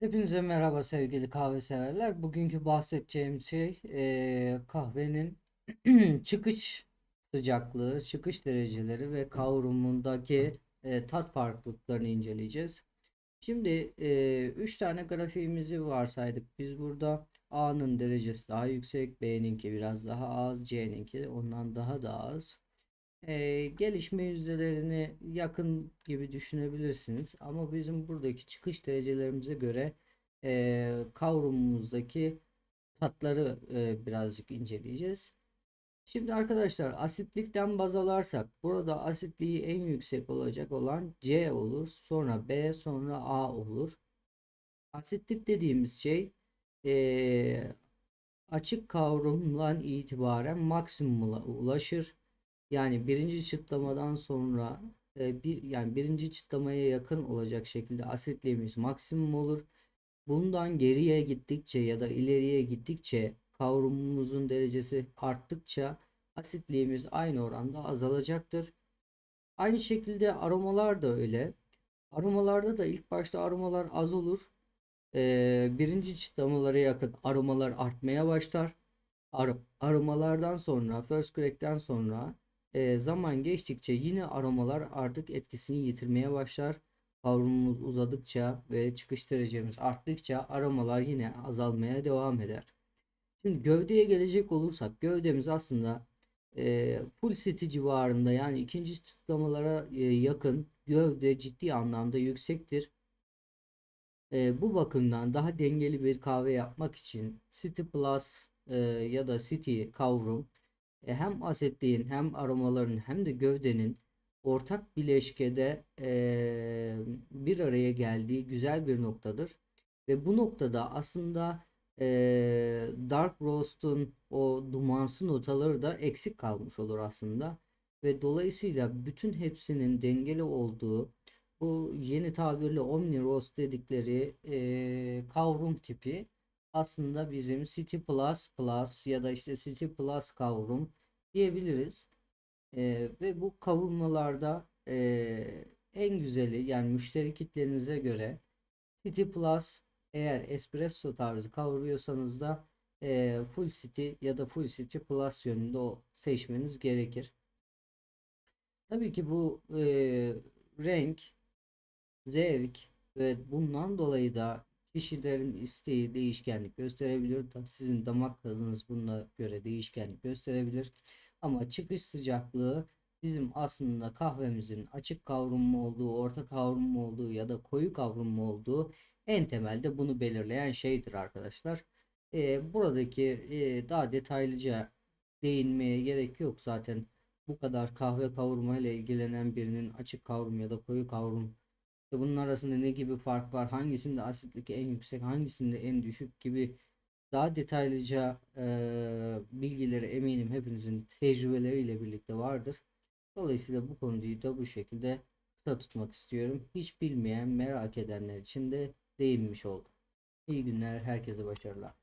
Hepinize merhaba sevgili kahve severler. Bugünkü bahsedeceğim şey eee, kahvenin çıkış sıcaklığı, çıkış dereceleri ve kavrumundaki eee, tat farklılıklarını inceleyeceğiz. Şimdi 3 tane grafiğimizi varsaydık. Biz burada A'nın derecesi daha yüksek, B'ninki biraz daha az, C'ninki ondan daha da az. Eee, gelişme yüzdelerini yakın gibi düşünebilirsiniz. Ama bizim buradaki çıkış derecelerimize göre eee kavrumumuzdaki tatları eee, birazcık inceleyeceğiz. Şimdi arkadaşlar asitlikten baz alarsak burada asitliği en yüksek olacak olan C olur. Sonra B sonra A olur. Asitlik dediğimiz şey eee, açık kavrumdan itibaren maksimuma ulaşır. Yani birinci çıtlamadan sonra e, bir yani birinci çıtlamaya yakın olacak şekilde asitliğimiz maksimum olur. Bundan geriye gittikçe ya da ileriye gittikçe kavrumumuzun derecesi arttıkça asitliğimiz aynı oranda azalacaktır. Aynı şekilde aromalar da öyle. Aromalarda da ilk başta aromalar az olur. Ee, birinci çıtlamalara yakın aromalar artmaya başlar. Ar- aromalardan sonra, first crack'ten sonra e, zaman geçtikçe yine aromalar artık etkisini yitirmeye başlar. Kavrumumuz uzadıkça ve çıkış derecemiz arttıkça aromalar yine azalmaya devam eder. Şimdi gövdeye gelecek olursak gövdemiz aslında e, full city civarında yani ikinci çıtlamalara e, yakın gövde ciddi anlamda yüksektir. E, bu bakımdan daha dengeli bir kahve yapmak için City Plus e, ya da City kavrum hem asitliğin hem aromaların hem de gövdenin ortak bileşkede e, bir araya geldiği güzel bir noktadır. Ve bu noktada aslında e, Dark Roast'un o dumansı notaları da eksik kalmış olur aslında. Ve dolayısıyla bütün hepsinin dengeli olduğu bu yeni tabirle Omni Roast dedikleri e, kavrum tipi aslında bizim City Plus Plus ya da işte City Plus kavrum diyebiliriz. Ee, ve bu kavurmalarda e, en güzeli yani müşteri kitlenize göre City Plus eğer espresso tarzı kavuruyorsanız da e, Full City ya da Full City Plus yönünde o seçmeniz gerekir. Tabii ki bu e, renk, zevk ve bundan dolayı da kişilerin isteği değişkenlik gösterebilir. Sizin damak tadınız buna göre değişkenlik gösterebilir. Ama çıkış sıcaklığı bizim aslında kahvemizin açık kavrum mu olduğu, orta kavrum mu olduğu ya da koyu kavrum mu olduğu en temelde bunu belirleyen şeydir arkadaşlar. Ee, buradaki e, daha detaylıca değinmeye gerek yok zaten. Bu kadar kahve kavurma ile ilgilenen birinin açık kavrum ya da koyu kavrum ve bunun arasında ne gibi fark var, hangisinde asitlik en yüksek, hangisinde en düşük gibi daha detaylıca eee, bilgileri eminim hepinizin tecrübeleriyle birlikte vardır. Dolayısıyla bu konuyu da bu şekilde kısa tutmak istiyorum. Hiç bilmeyen, merak edenler için de değinmiş oldum. İyi günler, herkese başarılar.